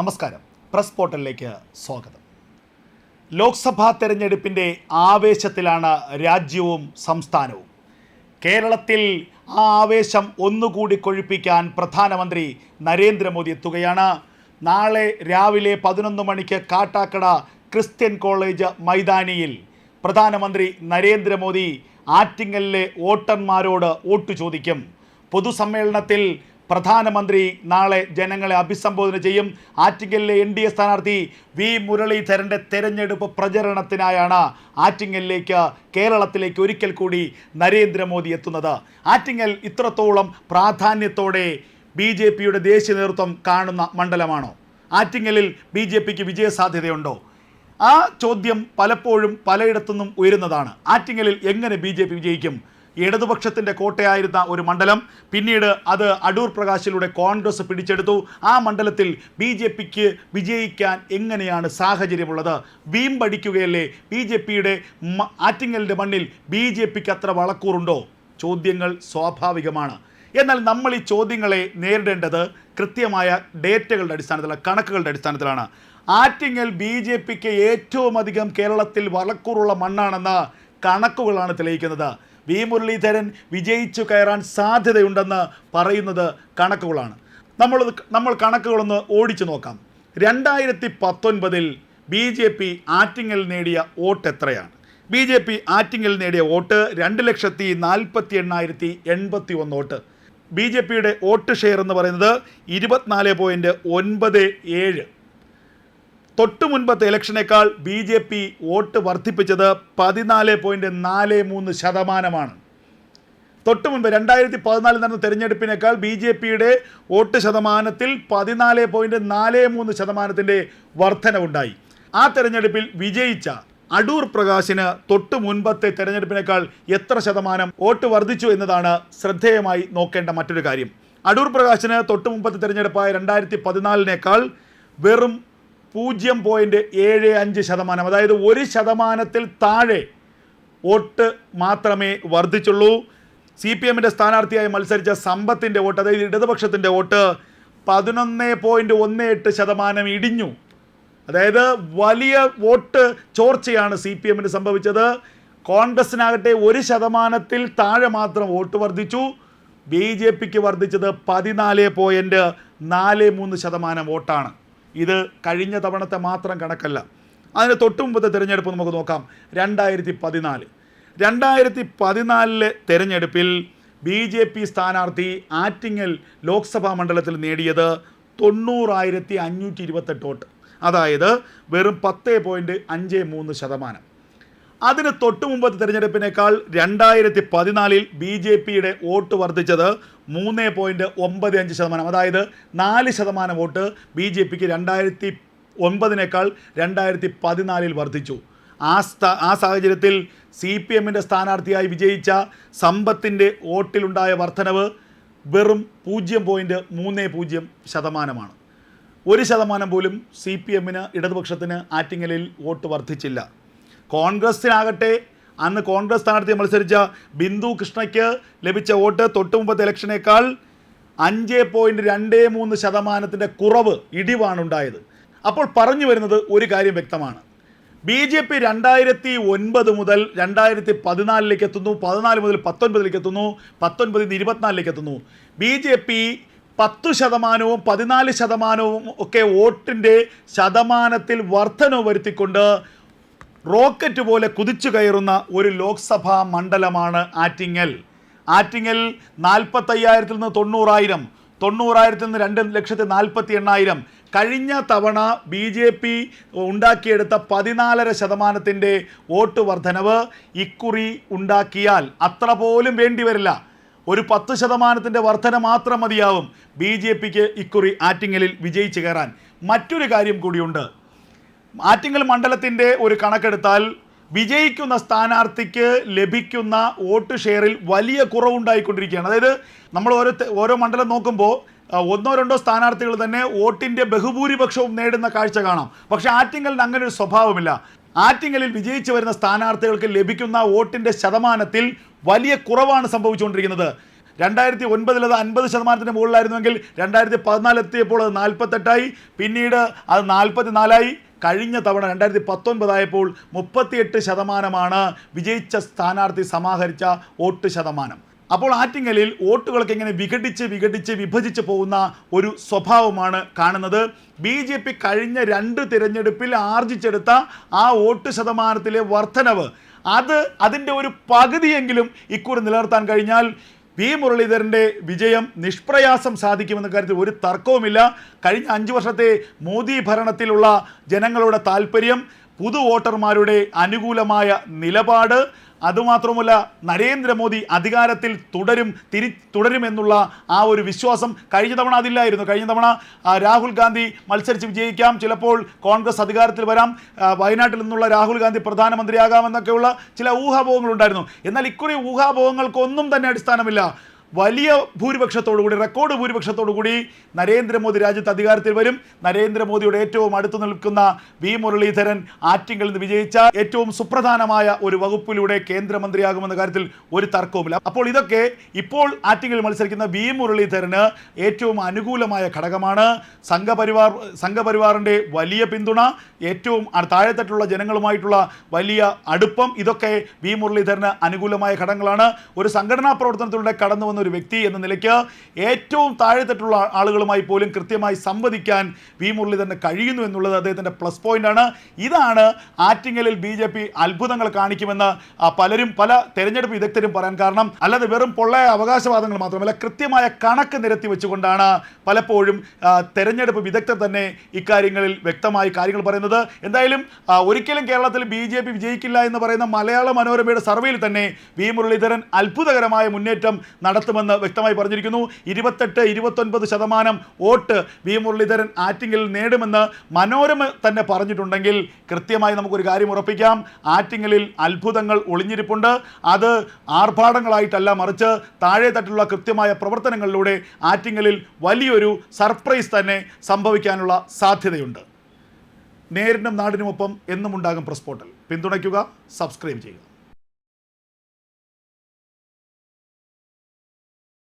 നമസ്കാരം. പ്രസ് പോർട്ടലിലേക്ക് സ്വാഗതം. ലോക്സഭാ തെരഞ്ഞെടുപ്പിന്റെ ആവേശത്തിലാണ് രാജ്യവും സംസ്ഥാനവും. കേരളത്തിൽ ആ ആവേശം ഒന്നുകൂടി കൊഴുപ്പിക്കാൻ പ്രധാനമന്ത്രി നരേന്ദ്രമോദി എത്തുകയാണ്. നാളെ രാവിലെ പതിനൊന്ന് മണിക്ക് കാട്ടാക്കട ക്രിസ്ത്യൻ കോളേജ് മൈതാനിയിൽ പ്രധാനമന്ത്രി നരേന്ദ്രമോദി ആറ്റിങ്ങലിലെ വോട്ടർമാരോട് വോട്ട് ചോദിക്കും. പൊതുസമ്മേളനത്തിൽ പ്രധാനമന്ത്രി നാളെ ജനങ്ങളെ അഭിസംബോധന ചെയ്യും. ആറ്റിങ്ങലിലെ എൻ ഡി എ സ്ഥാനാർത്ഥി വി മുരളീധരന്റെ തെരഞ്ഞെടുപ്പ് പ്രചരണത്തിനായാണ് ആറ്റിങ്ങലിലേക്ക് കേരളത്തിലേക്ക് ഒരിക്കൽ കൂടി നരേന്ദ്രമോദി എത്തുന്നത്. ആറ്റിങ്ങൽ ഇത്രത്തോളം പ്രാധാന്യത്തോടെ ബി ജെ പിയുടെ ദേശീയ നേതൃത്വം കാണുന്ന മണ്ഡലമാണോ? ആറ്റിങ്ങലിൽ ബി ജെ പിക്ക് വിജയസാധ്യതയുണ്ടോ? ആ ചോദ്യം പലപ്പോഴും പലയിടത്തുനിന്നും ഉയരുന്നതാണ്. ആറ്റിങ്ങലിൽ എങ്ങനെ ബി ജെ പി വിജയിക്കും? ഇടതുപക്ഷത്തിന്റെ കോട്ടയായിരുന്ന ഒരു മണ്ഡലം. പിന്നീട് അത് അടൂർ പ്രകാശിലൂടെ കോൺഗ്രസ് പിടിച്ചെടുത്തു. ആ മണ്ഡലത്തിൽ ബി ജെ പിക്ക് വിജയിക്കാൻ എങ്ങനെയാണ് സാഹചര്യമുള്ളത്? വീമ്പടിക്കുകയല്ലേ? ബി ജെ പിയുടെ ആറ്റിങ്ങലിന്റെ മണ്ണിൽ ബി ജെ പിക്ക് അത്ര വളക്കൂറുണ്ടോ? ചോദ്യങ്ങൾ സ്വാഭാവികമാണ്. എന്നാൽ നമ്മൾ ഈ ചോദ്യങ്ങളെ നേരിടേണ്ടത് കൃത്യമായ ഡേറ്റകളുടെ അടിസ്ഥാനത്തിലാണ് കണക്കുകളുടെ അടിസ്ഥാനത്തിലാണ്. ആറ്റിങ്ങൽ ബി ജെ പിക്ക് ഏറ്റവും അധികം കേരളത്തിൽ വളക്കൂറുള്ള മണ്ണാണെന്ന് കണക്കുകളാണ് തെളിയിക്കുന്നത്. വി മുരളീധരൻ വിജയിച്ചു കയറാൻ സാധ്യതയുണ്ടെന്ന് പറയുന്നത് കണക്കുകളാണ്. നമ്മൾ നമ്മൾ കണക്കുകളൊന്ന് ഓടിച്ചു നോക്കാം. രണ്ടായിരത്തി പത്തൊൻപതിൽ ബി ജെ പി ആറ്റിങ്ങൽ നേടിയ വോട്ട് എത്രയാണ്? ബി ജെ പി ആറ്റിങ്ങൽ നേടിയ വോട്ട് രണ്ട് ലക്ഷത്തി നാൽപ്പത്തി എണ്ണായിരത്തി എൺപത്തി ഒന്ന് വോട്ട്. ബി ജെ പിയുടെ വോട്ട് ഷെയർ എന്ന് പറയുന്നത് ഇരുപത്തിനാല് പോയിന്റ് ഒൻപത് ഏഴ് തൊട്ടു മുൻപത്തെ ഇലക്ഷനേക്കാൾ ബി ജെ പി വോട്ട് വർദ്ധിപ്പിച്ചത് പതിനാല് പോയിന്റ് നാല് മൂന്ന് ശതമാനമാണ്. തൊട്ടു മുൻപ് രണ്ടായിരത്തി പതിനാലിൽ നടന്ന തെരഞ്ഞെടുപ്പിനേക്കാൾ ബി ജെ പിയുടെ വോട്ട് ശതമാനത്തിൽ പതിനാല് പോയിന്റ് നാല് മൂന്ന് ശതമാനത്തിന്റെ വർധനവുണ്ടായി. ആ തെരഞ്ഞെടുപ്പിൽ വിജയിച്ച അടൂർ പ്രകാശിന് തൊട്ടു മുൻപത്തെ തെരഞ്ഞെടുപ്പിനേക്കാൾ എത്ര ശതമാനം വോട്ട് വർദ്ധിച്ചു എന്നതാണ് ശ്രദ്ധേയമായി നോക്കേണ്ട മറ്റൊരു കാര്യം. അടൂർ പ്രകാശിന് തൊട്ടു മുമ്പത്തെ തെരഞ്ഞെടുപ്പായ രണ്ടായിരത്തി പതിനാലിനേക്കാൾ വെറും പൂജ്യം പോയിന്റ് ഏഴ് അഞ്ച് ശതമാനം അതായത് ഒരു ശതമാനത്തിൽ താഴെ വോട്ട് മാത്രമേ വർദ്ധിച്ചുള്ളൂ. സി പി എമ്മിന്റെ സ്ഥാനാർത്ഥിയായി മത്സരിച്ച സമ്പത്തിന്റെ വോട്ട് അതായത് ഇടതുപക്ഷത്തിന്റെ വോട്ട് പതിനൊന്ന് പോയിന്റ് ഒന്ന് എട്ട് ശതമാനം ഇടിഞ്ഞു. അതായത് വലിയ വോട്ട് ചോർച്ചയാണ് സി പി എമ്മിന് സംഭവിച്ചത്. കോൺഗ്രസിനാകട്ടെ ഒരു ശതമാനത്തിൽ താഴെ മാത്രം വോട്ട് വർദ്ധിച്ചു. ബി ജെ പിക്ക് വർദ്ധിച്ചത് പതിനാല് പോയിന്റ് നാല് മൂന്ന് ശതമാനം വോട്ടാണ്. ഇത് കഴിഞ്ഞ തവണത്തെ മാത്രം കണക്കല്ല. അതിന് തൊട്ടു മുമ്പത്തെ തിരഞ്ഞെടുപ്പ് നമുക്ക് നോക്കാം. രണ്ടായിരത്തി പതിനാല് രണ്ടായിരത്തി പതിനാലിലെ തെരഞ്ഞെടുപ്പിൽ ബി ജെ പി സ്ഥാനാർത്ഥി ആറ്റിങ്ങൽ ലോക്സഭാ മണ്ഡലത്തിൽ നേടിയത് തൊണ്ണൂറായിരത്തി അഞ്ഞൂറ്റി ഇരുപത്തെട്ട് വോട്ട്. അതായത് വെറും പത്ത് പോയിന്റ് അഞ്ച് മൂന്ന് ശതമാനം. അതിന് തൊട്ടു മുമ്പത്തെ തിരഞ്ഞെടുപ്പിനേക്കാൾ രണ്ടായിരത്തി പതിനാലിൽ ബി ജെ പിയുടെ വോട്ട് വർദ്ധിച്ചത് മൂന്ന് പോയിന്റ് ഒമ്പത് അഞ്ച് ശതമാനം. അതായത് നാല് ശതമാനം വോട്ട് ബി ജെ പിക്ക് രണ്ടായിരത്തി ഒൻപതിനേക്കാൾ രണ്ടായിരത്തി പതിനാലിൽ വർദ്ധിച്ചു. ആ സ്ഥാ ആ സാഹചര്യത്തിൽ സി പി എമ്മിന്റെ സ്ഥാനാർത്ഥിയായി വിജയിച്ച സമ്പത്തിന്റെ വോട്ടിലുണ്ടായ വർധനവ് വെറും പൂജ്യം പോയിന്റ് മൂന്ന് പൂജ്യം ശതമാനമാണ്. ഒരു ശതമാനം പോലും സി പി എമ്മിന് ഇടതുപക്ഷത്തിന് ആറ്റിങ്ങലിൽ വോട്ട് വർദ്ധിച്ചില്ല. കോൺഗ്രസിനാകട്ടെ അന്ന് കോൺഗ്രസ് സ്ഥാനാർത്ഥി മത്സരിച്ച ബിന്ദു കൃഷ്ണയ്ക്ക് ലഭിച്ച വോട്ട് തൊട്ടുമുമ്പത്തെ ഇലക്ഷനേക്കാൾ അഞ്ച് പോയിന്റ് രണ്ട് മൂന്ന് ശതമാനത്തിന്റെ കുറവ് ഇടിവാണ് ഉണ്ടായത്. അപ്പോൾ പറഞ്ഞു വരുന്നത് ഒരു കാര്യം വ്യക്തമാണ്. ബി ജെ പി രണ്ടായിരത്തി ഒൻപത് മുതൽ രണ്ടായിരത്തി പതിനാലിലേക്ക് എത്തുന്നു പതിനാല് മുതൽ പത്തൊൻപതിലേക്ക് എത്തുന്നു പത്തൊൻപതിൽ നിന്ന് ഇരുപത്തിനാലിലേക്ക് എത്തുന്നു. ബി ജെ പി പത്ത് ശതമാനവും പതിനാല് ശതമാനവും ഒക്കെ വോട്ടിന്റെ ശതമാനത്തിൽ വർധനവ് വരുത്തിക്കൊണ്ട് റോക്കറ്റ് പോലെ കുതിച്ചു കയറുന്ന ഒരു ലോക്സഭാ മണ്ഡലമാണ് ആറ്റിങ്ങൽ. ആറ്റിങ്ങൽ നാൽപ്പത്തയ്യായിരത്തിൽ നിന്ന് തൊണ്ണൂറായിരം തൊണ്ണൂറായിരത്തിൽ നിന്ന് രണ്ട് ലക്ഷത്തി നാൽപ്പത്തി എണ്ണായിരം. കഴിഞ്ഞ തവണ ബി ജെ പി ഉണ്ടാക്കിയെടുത്ത പതിനാലര ശതമാനത്തിന്റെ വോട്ട് വർധനവ് ഇക്കുറി ഉണ്ടാക്കിയാൽ അത്ര പോലും വേണ്ടി വരില്ല. ഒരു പത്ത് ശതമാനത്തിന്റെ വർധന മാത്രം മതിയാവും ബി ജെ പിക്ക് ഇക്കുറി ആറ്റിങ്ങലിൽ വിജയിച്ചു കയറാൻ. മറ്റൊരു കാര്യം കൂടിയുണ്ട്. ആറ്റിങ്ങൽ മണ്ഡലത്തിന്റെ ഒരു കണക്കെടുത്താൽ വിജയിക്കുന്ന സ്ഥാനാർത്ഥിക്ക് ലഭിക്കുന്ന വോട്ട് ഷെയറിൽ വലിയ കുറവുണ്ടായിക്കൊണ്ടിരിക്കുകയാണ്. അതായത് നമ്മൾ ഓരോ ഓരോ മണ്ഡലം നോക്കുമ്പോൾ ഒന്നോ രണ്ടോ സ്ഥാനാർത്ഥികൾ തന്നെ വോട്ടിന്റെ ബഹുഭൂരിപക്ഷവും നേടുന്ന കാഴ്ച കാണാം. പക്ഷേ ആറ്റിങ്ങലിന് അങ്ങനെ ഒരു സ്വഭാവമില്ല. ആറ്റിങ്ങലിൽ വിജയിച്ചു വരുന്ന സ്ഥാനാർത്ഥികൾക്ക് ലഭിക്കുന്ന വോട്ടിന്റെ ശതമാനത്തിൽ വലിയ കുറവാണ് സംഭവിച്ചുകൊണ്ടിരിക്കുന്നത്. രണ്ടായിരത്തി ഒൻപതിൽ അത് അൻപത് ശതമാനത്തിന് മുകളിലായിരുന്നുവെങ്കിൽ രണ്ടായിരത്തി പതിനാല് എത്തിയപ്പോൾ അത് നാൽപ്പത്തെട്ടായി പിന്നീട് അത് നാൽപ്പത്തി നാലായി കഴിഞ്ഞ തവണ രണ്ടായിരത്തി പത്തൊൻപതായപ്പോൾ മുപ്പത്തിയെട്ട് ശതമാനമാണ് വിജയിച്ച സ്ഥാനാർത്ഥി സമാഹരിച്ച വോട്ട് ശതമാനം. അപ്പോൾ ആറ്റിങ്ങലിൽ വോട്ടുകളൊക്കെ ഇങ്ങനെ വിഘടിച്ച് വിഘടിച്ച് വിഭജിച്ച് പോകുന്ന ഒരു സ്വഭാവമാണ് കാണുന്നത്. ബി ജെ പി കഴിഞ്ഞ രണ്ട് തിരഞ്ഞെടുപ്പിൽ ആർജിച്ചെടുത്ത ആ വോട്ട് ശതമാനത്തിലെ വർധനവ്. അത് അതിന്റെ ഒരു പകുതിയെങ്കിലും ഇക്കുറി നിലനിർത്താൻ കഴിഞ്ഞാൽ വി മുരളീധരന്റെ വിജയം നിഷ്പ്രയാസം സാധിക്കുമെന്ന കാര്യത്തിൽ ഒരു തർക്കവുമില്ല. കഴിഞ്ഞ അഞ്ച് വർഷത്തെ മോദി ഭരണത്തിലുള്ള ജനങ്ങളുടെ താല്പര്യം പുതു വോട്ടർമാരുടെ അനുകൂലമായ നിലപാട് അതുമാത്രമല്ല നരേന്ദ്രമോദി അധികാരത്തിൽ തുടരും തിരി തുടരുമെന്നുള്ള ആ ഒരു വിശ്വാസം കഴിഞ്ഞ തവണ അതില്ലായിരുന്നു. കഴിഞ്ഞ തവണ രാഹുൽ ഗാന്ധി മത്സരിച്ച് വിജയിക്കാം. ചിലപ്പോൾ കോൺഗ്രസ് അധികാരത്തിൽ വരാം. വയനാട്ടിൽ നിന്നുള്ള രാഹുൽ ഗാന്ധി പ്രധാനമന്ത്രിയാകാമെന്നൊക്കെയുള്ള ചില ഊഹാഭോഹങ്ങളുണ്ടായിരുന്നു എന്നാൽ ഇക്കുറി ഊഹാഭോഹങ്ങൾക്കൊന്നും തന്നെ അടിസ്ഥാനമില്ല. വലിയ ഭൂരിപക്ഷത്തോടുകൂടി റെക്കോർഡ് ഭൂരിപക്ഷത്തോടുകൂടി നരേന്ദ്രമോദി രാജ്യത്ത് അധികാരത്തിൽ വരും. നരേന്ദ്രമോദിയുടെ ഏറ്റവും അടുത്തു നിൽക്കുന്ന വി. മുരളീധരൻ ആറ്റിങ്ങളിൽ നിന്ന് വിജയിച്ച ഏറ്റവും സുപ്രധാനമായ ഒരു വകുപ്പിലൂടെ കേന്ദ്രമന്ത്രിയാകുമെന്ന കാര്യത്തിൽ ഒരു തർക്കവുമില്ല. അപ്പോൾ ഇതൊക്കെ ഇപ്പോൾ ആറ്റിങ്ങിൽ മത്സരിക്കുന്ന വി. മുരളീധരന് ഏറ്റവും അനുകൂലമായ ഘടകമാണ്. സംഘപരിവാർ സംഘപരിവാറിന്റെ വലിയ പിന്തുണ ഏറ്റവും താഴെത്തട്ടുള്ള ജനങ്ങളുമായിട്ടുള്ള വലിയ അടുപ്പം ഇതൊക്കെ വി. മുരളീധരന് അനുകൂലമായ ഘടകങ്ങളാണ്. ഒരു സംഘടനാ പ്രവർത്തനത്തിലൂടെ കടന്നു വന്ന ഒരു വ്യക്തി എന്ന നിലയ്ക്ക് ഏറ്റവും താഴെത്തട്ടുള്ള ആളുകളുമായി പോലും കൃത്യമായി സംവദിക്കാൻ വി മുരളീധരന് കഴിയുന്നു എന്നുള്ളത് അദ്ദേഹത്തിന്റെ പ്ലസ് പോയിന്റാണ്. ഇതാണ് ആറ്റിങ്ങലിൽ ബി ജെ പി അത്ഭുതങ്ങൾ കാണിക്കുമെന്ന് പലരും പല തെരഞ്ഞെടുപ്പ് വിദഗ്ധരും പറയാൻ കാരണം അല്ലാതെ വെറും പൊള്ളയ അവകാശവാദങ്ങൾ മാത്രമല്ല കൃത്യമായ കണക്ക് നിരത്തി വെച്ചുകൊണ്ടാണ് പലപ്പോഴും തെരഞ്ഞെടുപ്പ് വിദഗ്ധർ തന്നെ ഇക്കാര്യങ്ങളിൽ വ്യക്തമായി കാര്യങ്ങൾ പറയുന്നത്. എന്തായാലും ഒരിക്കലും കേരളത്തിൽ ബി ജെ പി വിജയിക്കില്ല എന്ന് പറയുന്ന മലയാള മനോരമയുടെ സർവേയിൽ തന്നെ വി മുരളീധരൻ അത്ഭുതകരമായ മുന്നേറ്റം നടത്തുമെന്ന് വ്യക്തമായി പറഞ്ഞിരിക്കുന്നു. ഇരുപത്തെട്ട് ഇരുപത്തൊൻപത് ശതമാനം വോട്ട് വി. മുരളീധരൻ ആറ്റിങ്ങിൽ നേടുമെന്ന് മനോരമ തന്നെ പറഞ്ഞിട്ടുണ്ടെങ്കിൽ കൃത്യമായി നമുക്കൊരു കാര്യം ഉറപ്പിക്കാം. ആറ്റിങ്ങലിൽ അത്ഭുതങ്ങൾ ഒളിഞ്ഞിരിപ്പുണ്ട്. അത് ആർഭാടങ്ങളായിട്ടല്ല മറിച്ച് താഴെ തട്ടിലുള്ള കൃത്യമായ പ്രവർത്തനങ്ങളിലൂടെ ആറ്റിങ്ങലിൽ വലിയൊരു സർപ്രൈസ് തന്നെ സംഭവിക്കാനുള്ള സാധ്യതയുണ്ട്. നേരിനും നാടിനുമൊപ്പം എന്നും ഉണ്ടാകും പ്രസ് പോർട്ടൽ പിന്തുണയ്ക്കുക സബ്സ്ക്രൈബ് ചെയ്യുക.